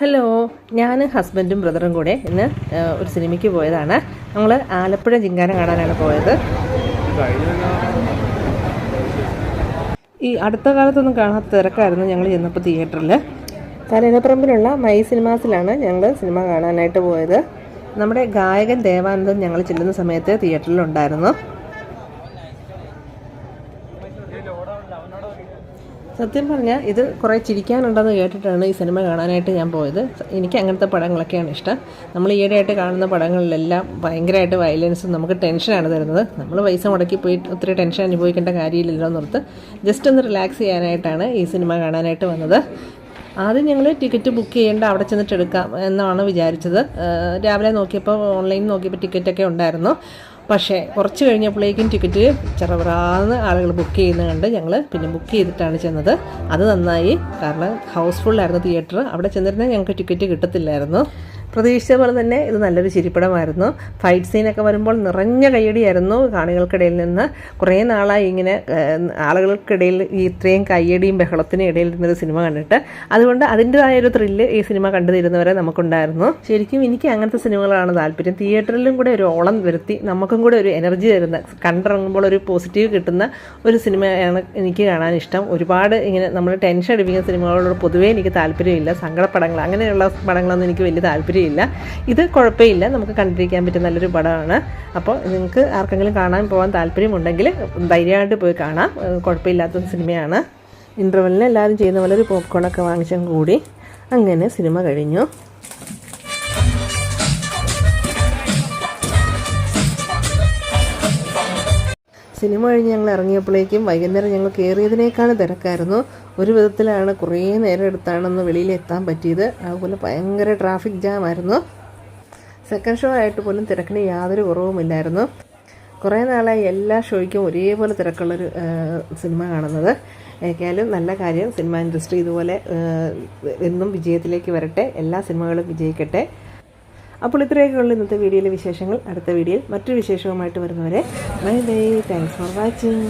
Hello ഞാൻ ഹസ്ബൻഡും ബ്രദറും കൂടെ ഇന്ന് ഒരു സിനിമയ്ക്ക് പോയതാണ്. ഞങ്ങൾ ആലപ്പുഴ ജിങ്കാന കാണാനാണ് പോയത്. ഈ അടുത്ത കാലത്തൊന്നും കാണാത്ത തിരക്കായിരുന്നു ഞങ്ങൾ ചെന്നപ്പോൾ തിയേറ്ററിൽ കലനപ്പറമ്പിലുള്ള മൈ സിനിമാസിലാണ് ഞങ്ങൾ സിനിമ കാണാനായിട്ട് പോയത്. നമ്മുടെ ഗായകൻ ദേവാനന്ദൻ ഞങ്ങൾ ചെല്ലുന്ന സമയത്ത് തിയേറ്ററിലുണ്ടായിരുന്നു സത്യം പറഞ്ഞാൽ ഇത് കുറേ ചിരിക്കാനുണ്ടെന്ന് കേട്ടിട്ടാണ് ഈ സിനിമ കാണാനായിട്ട് ഞാൻ പോയത്. എനിക്ക് അങ്ങനത്തെ പടങ്ങളൊക്കെയാണ് ഇഷ്ടം. നമ്മൾ ഈയിടെയായിട്ട് കാണുന്ന പടങ്ങളിലെല്ലാം ഭയങ്കരമായിട്ട് വയലൻസും നമുക്ക് ടെൻഷനാണ് തരുന്നത്. നമ്മൾ പൈസ മുടക്കി പോയി ഒത്തിരി ടെൻഷൻ അനുഭവിക്കേണ്ട കാര്യമില്ലല്ലോ എന്നോർത്ത് ജസ്റ്റ് ഒന്ന് റിലാക്സ് ചെയ്യാനായിട്ടാണ് ഈ സിനിമ കാണാനായിട്ട് വന്നത്. ആദ്യം ഞങ്ങൾ ടിക്കറ്റ് ബുക്ക് ചെയ്യേണ്ട അവിടെ ചെന്നിട്ട് എടുക്കാം എന്നാണ് വിചാരിച്ചത്. രാവിലെ നോക്കിയപ്പോൾ ഓൺലൈൻ നോക്കിയപ്പോൾ ടിക്കറ്റൊക്കെ ഉണ്ടായിരുന്നു. പക്ഷേ കുറച്ച് കഴിഞ്ഞപ്പോഴേക്കും ടിക്കറ്റ് ചെറുപ്രാന്ന് ആളുകൾ ബുക്ക് ചെയ്യുന്നത് കണ്ട് ഞങ്ങൾ പിന്നെ ബുക്ക് ചെയ്തിട്ടാണ് ചെന്നത്. അത് നന്നായി. കാരണം ഹൗസ്ഫുള്ളായിരുന്നു തിയേറ്റർ അവിടെ ചെന്നിരുന്നാൽ ഞങ്ങൾക്ക് ടിക്കറ്റ് കിട്ടത്തില്ലായിരുന്നു. പ്രതീക്ഷിച്ച പോലെ തന്നെ ഇത് നല്ലൊരു ചിരിപ്പടമായിരുന്നു. ഫൈറ്റ് സീനൊക്കെ വരുമ്പോൾ നിറഞ്ഞ കയ്യടിയായിരുന്നു കാണികൾക്കിടയിൽ നിന്ന്. കുറേ നാളായി ഇങ്ങനെ ആളുകൾക്കിടയിൽ ഈ ഇത്രയും കയ്യടിയും ബഹളത്തിനും ഇടയിൽ ഇരുന്നൊരു സിനിമ കണ്ടിട്ട്. അതുകൊണ്ട് അതിന്റെതായ ഒരു ത്രില്ല് ഈ സിനിമ കണ്ടു തരുന്നവരെ നമുക്കുണ്ടായിരുന്നു. ശരിക്കും എനിക്ക് അങ്ങനത്തെ സിനിമകളാണ് താല്പര്യം. തിയേറ്ററിലും കൂടെ ഒരു ഓളം വരുത്തി നമുക്കും കൂടെ ഒരു എനർജി തരുന്ന കണ്ടിറങ്ങുമ്പോൾ ഒരു പോസിറ്റീവ് കിട്ടുന്ന ഒരു സിനിമയാണ് എനിക്ക് കാണാൻ ഇഷ്ടം. ഒരുപാട് ഇങ്ങനെ നമ്മൾ ടെൻഷൻ അടിപ്പിക്കുന്ന സിനിമകളോട് പൊതുവേ എനിക്ക് താല്പര്യമില്ല. സങ്കടപ്പടങ്ങൾ അങ്ങനെയുള്ള പടങ്ങളൊന്നും എനിക്ക് വലിയ താല്പര്യമില്ല ഇത് കുഴപ്പമില്ല. നമുക്ക് കണ്ടിരിക്കാൻ പറ്റുന്ന നല്ലൊരു പടമാണ്. അപ്പോൾ നിങ്ങൾക്ക് ആർക്കെങ്കിലും കാണാൻ പോകാൻ താല്പര്യമുണ്ടെങ്കിൽ ധൈര്യമായിട്ട് പോയി കാണാം. കുഴപ്പമില്ലാത്ത സിനിമയാണ്. ഇന്റർവെല്ലിന് എല്ലാവരും ചെയ്യുന്ന പോലെ ഒരു പോപ്കോണൊക്കെ വാങ്ങിച്ചും കൂടി. അങ്ങനെ സിനിമ കഴിഞ്ഞു. സിനിമ കഴിഞ്ഞ് ഞങ്ങൾ ഇറങ്ങിയപ്പോഴേക്കും വൈകുന്നേരം ഞങ്ങൾ കയറിയതിനേക്കാൾ തിരക്കായിരുന്നു. ഒരു വിധത്തിലാണ് കുറേ നേരം എടുത്താണെന്ന് വെളിയിൽ എത്താൻ പറ്റിയത്. അതുപോലെ ഭയങ്കര ട്രാഫിക് ജാം ആയിരുന്നു. സെക്കൻഡ് ഷോ ആയിട്ട് പോലും തിരക്കിന് യാതൊരു കുറവുമില്ലായിരുന്നു കുറേ നാളായി എല്ലാ ഷോയ്ക്കും ഒരേപോലെ തിരക്കുള്ളൊരു സിനിമ കാണുന്നത്. ഏക്കാലും നല്ല കാര്യം സിനിമ ഇൻഡസ്ട്രി ഇതുപോലെ എന്നും വിജയത്തിലേക്ക് വരട്ടെ എല്ലാ സിനിമകളും വിജയിക്കട്ടെ. അപ്പോൾ ഇത്രയൊക്കെയുള്ള ഇന്നത്തെ വീഡിയോയിലെ വിശേഷങ്ങൾ അടുത്ത വീഡിയോയിൽ മറ്റൊരു വിശേഷവുമായിട്ട് വരുന്നവരെ bye bye. Thanks for watching